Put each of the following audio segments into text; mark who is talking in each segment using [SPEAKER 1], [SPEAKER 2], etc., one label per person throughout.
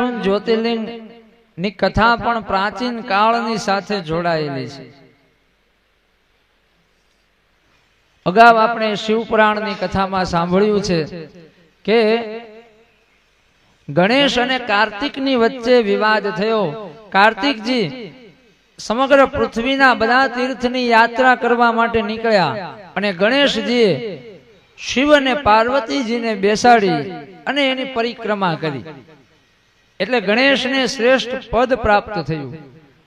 [SPEAKER 1] મલ્લિકાર્જુન જ્યોતિર્લિંગની કથા પણ પ્રાચીન કાળની સાથે જોડાયેલી છે. અગાઉ આપણે શિવપુરાણની કથામાં સાંભળ્યું છે કે ગણેશ અને કાર્તિકની વચ્ચે વિવાદ થયો. કાર્તિકજી સમગ્ર પૃથ્વીના બધા તીર્થની યાત્રા કરવા માટે નીકળ્યા અને ગણેશજીએ શિવ અને પાર્વતીજીને બેસાડી અને એની પરિક્રમા કરી. એટલે ગણેશને શ્રેષ્ઠ પદ પ્રાપ્ત થયું.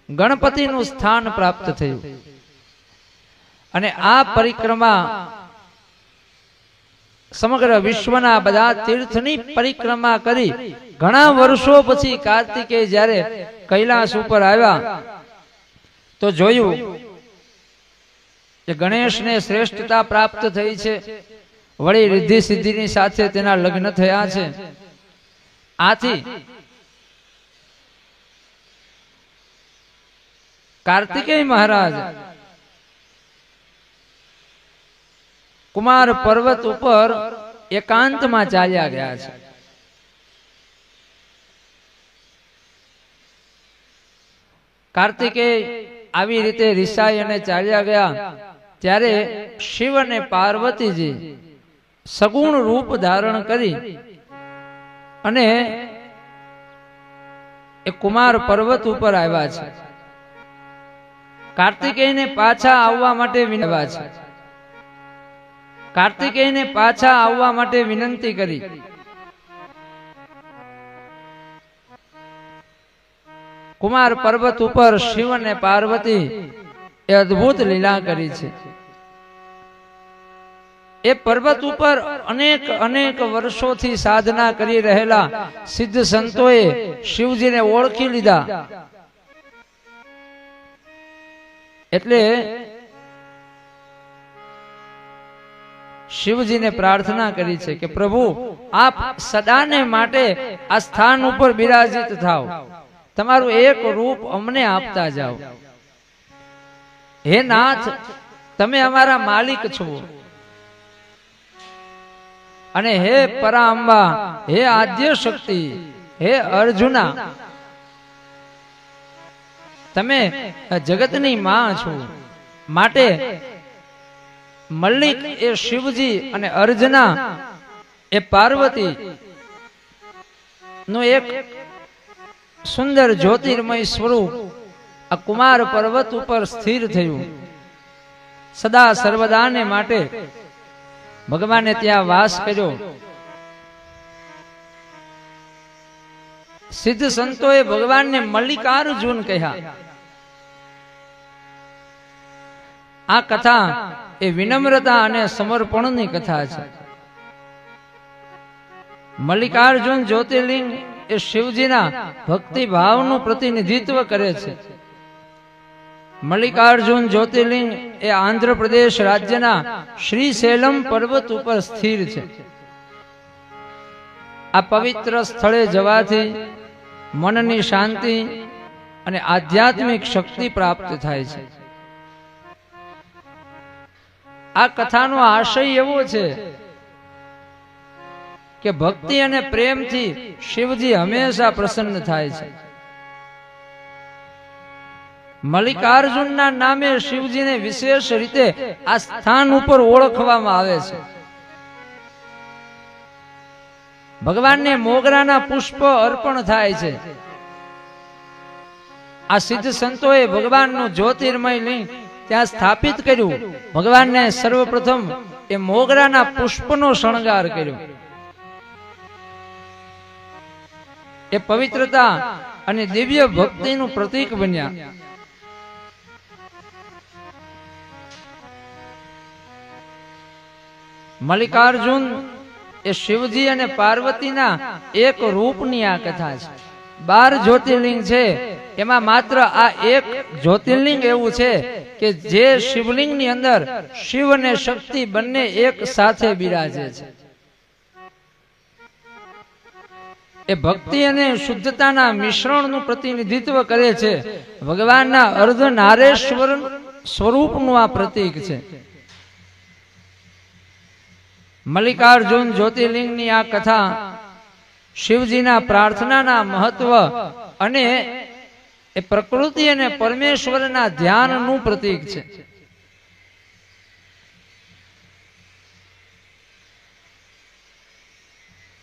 [SPEAKER 1] ગણપતિનું સ્થાન પ્રાપ્ત થયું. અને આ પરિક્રમા સમગ્ર વિશ્વના બધા તીર્થની પરિક્રમા કરી. ઘણા વર્ષો પછી કાર્તિકે જ્યારે કૈલાસ ઉપર આવ્યા, તો જોયું કે ગણેશને શ્રેષ્ઠતા પ્રાપ્ત થઈ છે. વળી રિદ્ધિ સિદ્ધિની સાથે તેના લગ્ન થયા છે. આથી કાર્તિકેય મહારાજ. કુમાર પર્વત ઉપર એકાંતમાં ચાલ્યા ગયા છે. કાર્તિકે આવી રીતે રિસાઈ અને ચાલ્યા ગયા, ત્યારે શિવ અને પાર્વતીજી સગુણ રૂપ ધારણ કરી અને એ કુમાર પર્વત ઉપર આવ્યા છે. કાર્તિકેયને પાછા આવવા માટે વિનવા છે કાર્તિકેયને પાછા આવવા માટે વિનંતી કરી. કુમાર પર્વત ઉપર શિવ અને પાર્વતી એ અદ્ભુત લીલા કરી છે. એ પર્વત ઉપર અનેક અનેક વર્ષોથી સાધના કરી રહેલા સિદ્ધ સંતોએ શિવજીને ઓળખી લીધા. એટલે શિવજીને પ્રાર્થના કરી છે કે પ્રભુ, આપ સદાને માટે આ સ્થાન ઉપર બિરાજિત થાવ તમારું એક રૂપ અમને આપતા જાઓ. હે નાથ, તમે અમારા માલિક છો. અને હે પરાંબા, હે આદ્ય શક્તિ હે અર્જુના તમે જગતની માં છો. માટે મલ્લિક એ શિવજી અને અર્જના એ પાર્વતી નું એક સુંદર જ્યોતિર્મય સ્વરૂપ આ કુમાર પર્વત ઉપર સ્થિર થયું. સદા સર્વદાને માટે ભગવાને ત્યાં વાસ કર્યો. સિદ્ધ સંતોએ ભગવાનને મલ્લિકાર્જુન કહ્યા. આ કથા એ વિનમ્રતા અને સમર્પણની કથા છે. મલ્લિકાર્જુન જ્યોતિર્લિંગ એ શિવજીના ભક્તિભાવનું પ્રતિનિધિત્વ કરે છે. મલ્લિકાર્જુન જ્યોતિર્લિંગ એ આંધ્રપ્રદેશ રાજ્યના શ્રી સેલમ પર્વત ઉપર સ્થિર છે. આ પવિત્ર સ્થળે જવાથી મનની શાંતિ અને આધ્યાત્મિક શક્તિ પ્રાપ્ત થાય છે. આ કથાનો આશય એવો છે કે ભક્તિ અને પ્રેમથી શિવજી હંમેશા પ્રસન્ન થાય છે. મલ્લિકાર્જુનના નામે શિવજીને વિશેષ રીતે આ સ્થાન ઉપર ઓળખવામાં આવે છે. ભગવાનને મોગરાના પુષ્પ અર્પણ થાય છે. આ સિદ્ધ સંતોએ ભગવાનનું જ્યોતિર્મય લઈ ત્યાં સ્થાપિત કર્યું. ભગવાનને સર્વપ્રથમ એ મોગરાના પુષ્પનો શણગાર કર્યો. એ પવિત્રતા અને દિવ્ય ભક્તિનું પ્રતીક બન્યા. મલ્લિકાર્જુન એ શિવજી અને પાર્વતીના એક રૂપની આ કથા છે. બાર જ્યોતિર્લિંગ છે, એમાં માત્ર આ એક જ્યોતિર્લિંગ એવું છે કે જે શિવલિંગની અંદર શિવ અને શક્તિ બંને એક સાથે બિરાજે છે. એ ભક્તિ અને શુદ્ધતાના મિશ્રણનું પ્રતિનિધિત્વ કરે છે. ભગવાનના અર્ધ નારેશ્વર સ્વરૂપનું આ પ્રતીક છે. મલ્લિકાર્જુન જ્યોતિર્લિંગની આ કથા શિવજીના પ્રાર્થનાના મહત્વ અને એ પ્રકૃતિ અને પરમેશ્વરના ધ્યાનનું પ્રતીક છે.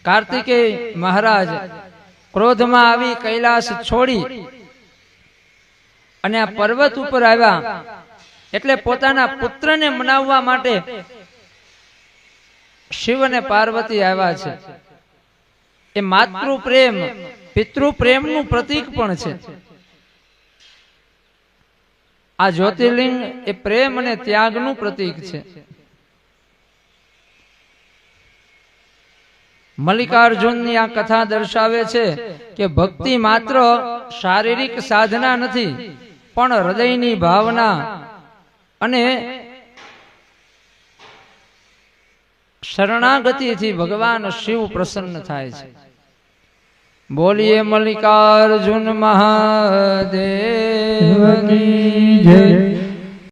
[SPEAKER 1] કાર્તિકેય મહારાજ ક્રોધમાં આવી કૈલાસ છોડી અને આ પર્વત ઉપર આવ્યા. એટલે પોતાના પુત્રને મનાવવા માટે શિવ અને પાર્વતી આવ્યા છે. એ માતૃ પ્રેમ પિતૃ પ્રેમનું પ્રતીક પણ છે. આ જ્યોતિર્લિંગ એ પ્રેમ અને ત્યાગનું પ્રતીક છે. મલ્લિકાર્જુનની આ કથા દર્શાવે છે કે ભક્તિ માત્ર શારીરિક સાધના નથી, પણ હૃદયની ભાવના અને શરણાગતિથી ભગવાન શિવ પ્રસન્ન થાય છે. બોલીએ મલ્લિકાર્જુન મહાદેવ